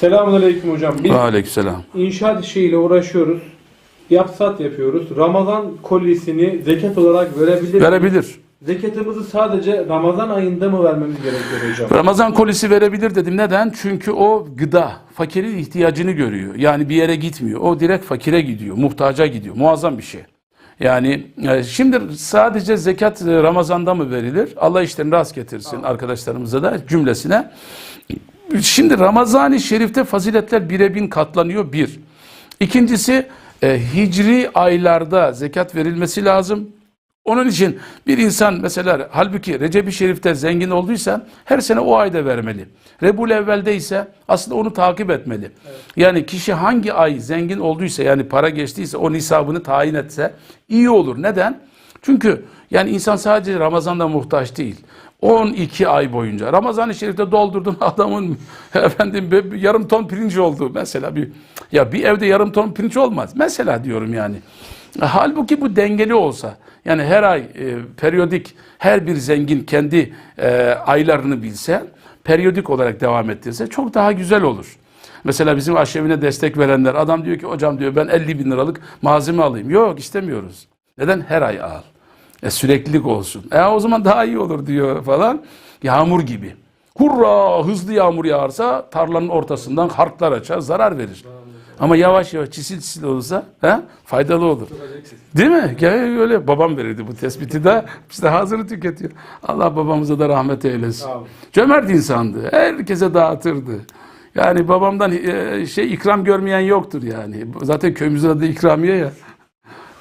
Selamünaleyküm hocam. Biz Aleykümselam. inşaat işiyle uğraşıyoruz. Yapsat yapıyoruz. Ramazan kolisini zekat olarak verebilir Verebilir. Zekatımızı sadece Ramazan ayında mı vermemiz gerekiyor hocam? Ramazan kolisi verebilir dedim. Neden? Çünkü o gıda, fakirin ihtiyacını görüyor. Yani bir yere gitmiyor. O direkt fakire gidiyor, muhtaca gidiyor. Muazzam bir şey. Yani e, şimdi sadece zekat e, Ramazan'da mı verilir? Allah işlerini rast getirsin arkadaşlarımıza da cümlesine. Şimdi Ramazan-ı Şerif'te faziletler bire bin katlanıyor bir. İkincisi e, hicri aylarda zekat verilmesi lazım. Onun için bir insan mesela halbuki Recep-i Şerif'te zengin olduysa her sene o ayda vermeli. Rebul evvelde ise aslında onu takip etmeli. Yani kişi hangi ay zengin olduysa yani para geçtiyse o nisabını tayin etse iyi olur. Neden? Çünkü yani insan sadece Ramazan'da muhtaç değil. 12 ay boyunca Ramazan-ı Şerif'te doldurdun adamın efendim yarım ton pirinç oldu mesela bir ya bir evde yarım ton pirinç olmaz mesela diyorum yani. Halbuki bu dengeli olsa yani her ay e, periyodik her bir zengin kendi e, aylarını bilse periyodik olarak devam ettirse çok daha güzel olur. Mesela bizim aşevine destek verenler adam diyor ki hocam diyor ben 50 bin liralık malzeme alayım. Yok istemiyoruz. Neden? Her ay al. E, süreklilik olsun. E, o zaman daha iyi olur diyor falan. Yağmur gibi. Hurra hızlı yağmur yağarsa tarlanın ortasından harklar açar zarar verir. Ama yavaş yavaş çisil çisil olursa he, faydalı olur. Değil mi? Gel öyle babam verirdi bu tespiti de işte hazırı tüketiyor. Allah babamıza da rahmet eylesin. Cömert insandı. Herkese dağıtırdı. Yani babamdan e, şey ikram görmeyen yoktur yani. Zaten köyümüzün adı ikramiye ya.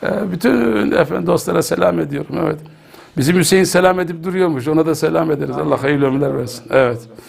E, Bütün efendim dostlara selam ediyorum. Evet. Bizim Hüseyin selam edip duruyormuş. Ona da selam ederiz. Allah hayırlı ömürler versin. Evet.